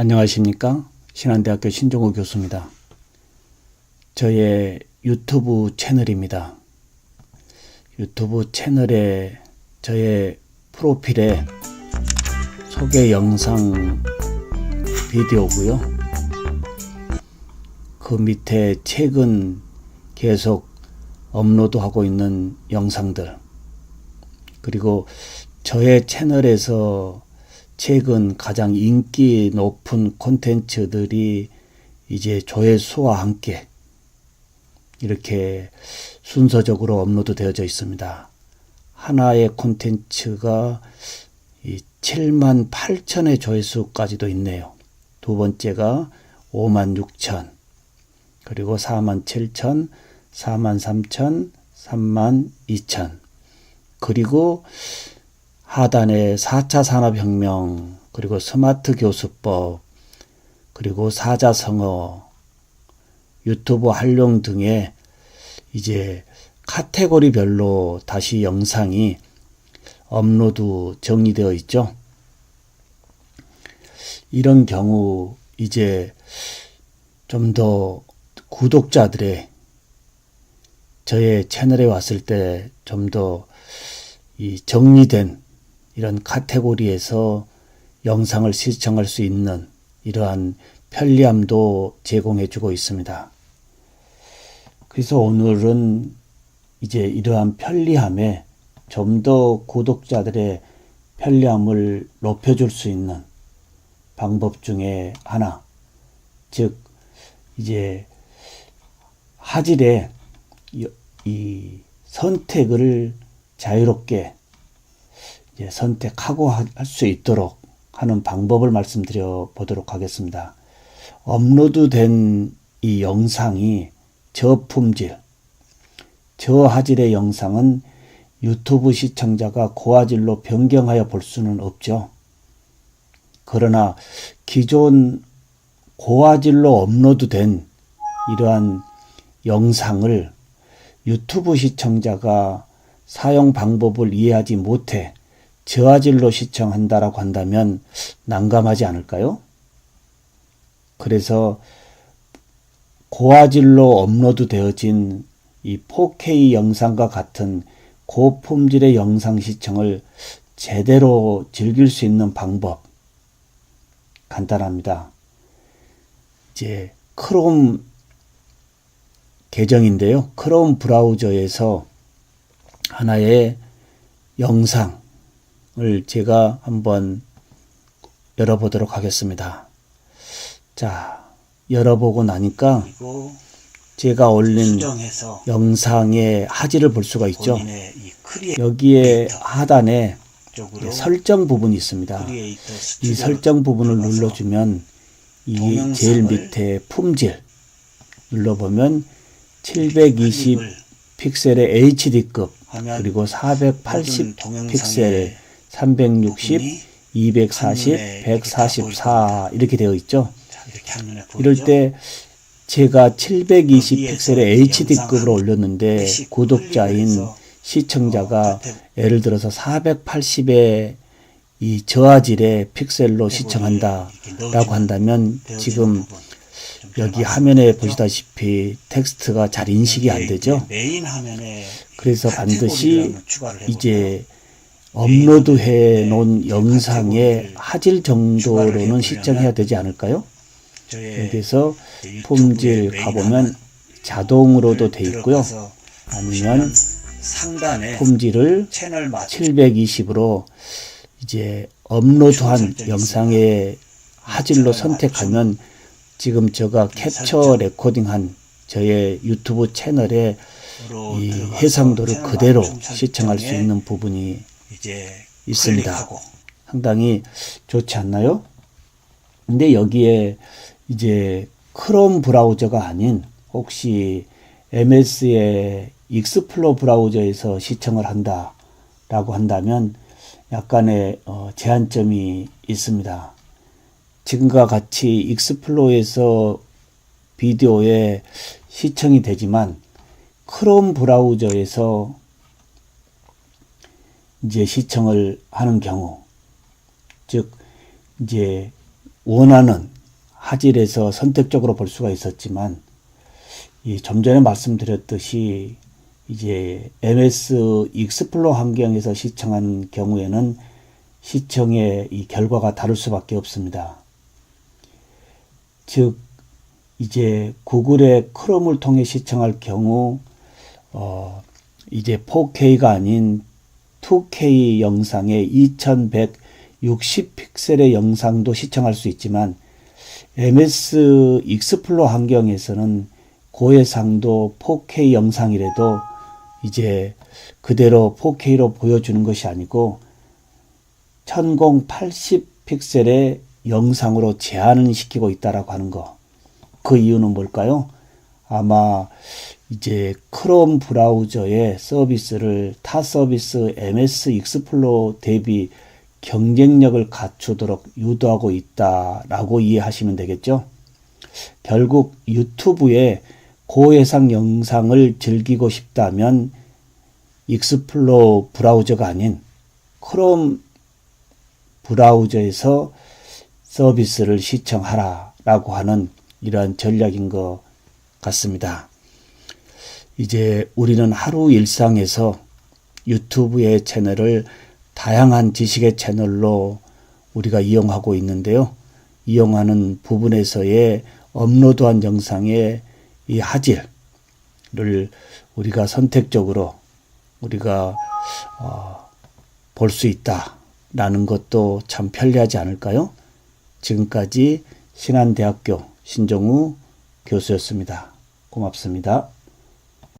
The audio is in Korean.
안녕하십니까? 신한대학교 신종호 교수입니다. 저의 유튜브 채널입니다. 유튜브 채널에 저의 프로필에 소개 영상 비디오고요. 그 밑에 최근 계속 업로드하고 있는 영상들 그리고 저의 채널에서 최근 가장 인기 높은 콘텐츠들이 이제 조회수와 함께 이렇게 순서적으로 업로드 되어져 있습니다. 하나의 콘텐츠가 7만 8천의 조회수까지도 있네요. 두 번째가 5만 6천, 그리고 4만 7천, 4만 3천, 3만 2천, 그리고 하단에 4차 산업혁명, 그리고 스마트 교수법, 그리고 사자성어, 유튜브 활용 등의 이제 카테고리별로 다시 영상이 업로드 정리되어 있죠. 이런 경우 이제 좀 더 구독자들의 저의 채널에 왔을 때 좀 더 이 정리된 이런 카테고리에서 영상을 시청할 수 있는 이러한 편리함도 제공해 주고 있습니다. 그래서 오늘은 이제 이러한 편리함에 좀 더 구독자들의 편리함을 높여줄 수 있는 방법 중에 하나, 즉, 이제 하질의 이 선택을 자유롭게 선택하고 할 수 있도록 하는 방법을 말씀드려 보도록 하겠습니다. 업로드된 이 영상이 저품질, 저하질의 영상은 유튜브 시청자가 고화질로 변경하여 볼 수는 없죠. 그러나 기존 고화질로 업로드된 이러한 영상을 유튜브 시청자가 사용 방법을 이해하지 못해 저화질로 시청한다라고 한다면 난감하지 않을까요? 그래서 고화질로 업로드 되어진 이 4K 영상과 같은 고품질의 영상 시청을 제대로 즐길 수 있는 방법 간단합니다. 이제 크롬 계정인데요. 크롬 브라우저에서 하나의 영상 을 제가 한번 열어보도록 하겠습니다. 자, 열어보고 나니까 제가 올린 영상의 하지를 볼 수가 있죠. 여기에 하단에 설정 부분이 있습니다. 이 설정 부분을 눌러주면 이 제일 밑에 품질 눌러보면 720 픽셀의 HD급 그리고 480 픽셀 360 240 144 이렇게 되어 있죠. 이럴 때 제가 720 픽셀의 HD급으로 올렸는데 구독자인 시청자가 예를 들어서 480의 이 저하질의 픽셀로 시청한다 라고 한다면 지금 여기 화면에 보시다시피 텍스트가 잘 인식이 안 되죠. 그래서 반드시 이제 업로드해 놓은 영상의 하질 정도로는 시청해야 되지 않을까요? 여기서 품질 가보면 자동으로도 돼 있고요. 아니면 품질을 720으로 이제 업로드한 영상의 하질로 선택하면 지금 제가 캡처 레코딩한 저의 유튜브 채널에 이 해상도를 그대로 시청할 수 있는 부분이 있습니다. 상당히 좋지 않나요? 근데 여기에 이제 크롬 브라우저가 아닌 혹시 MS의 익스플로 브라우저에서 시청을 한다라고 한다면 약간의 어, 제한점이 있습니다. 지금과 같이 익스플로에서 비디오에 시청이 되지만 크롬 브라우저에서 이제 시청을 하는 경우 즉 이제 원하는 화질에서 선택적으로 볼 수가 있었지만 이좀 전에 말씀드렸듯이 이제 MS 익스플로 환경에서 시청하는 경우에는 시청의 이 결과가 다를 수밖에 없습니다. 즉 이제 구글의 크롬을 통해 시청할 경우 어 이제 4K가 아닌 2K 영상의 2160 픽셀의 영상도 시청할 수 있지만 MS 익스플로 환경에서는 고해상도 4K 영상이라도 이제 그대로 4K로 보여주는 것이 아니고 1080 픽셀의 영상으로 제한을 시키고 있다라고 하는 거. 그 이유는 뭘까요? 아마 이제 크롬 브라우저의 서비스를 타 서비스 MS 익스플로 대비 경쟁력을 갖추도록 유도하고 있다라고 이해하시면 되겠죠. 결국 유튜브에 고해상 영상을 즐기고 싶다면 익스플로 브라우저가 아닌 크롬 브라우저에서 서비스를 시청하라 라고 하는 이러한 전략인 것 같습니다. 이제 우리는 하루 일상에서 유튜브의 채널을 다양한 지식의 채널로 우리가 이용하고 있는데요. 이용하는 부분에서의 업로드한 영상의 이 화질을 우리가 선택적으로 우리가 어, 볼 수 있다라는 것도 참 편리하지 않을까요? 지금까지 신한대학교 신정우 교수였습니다. 고맙습니다.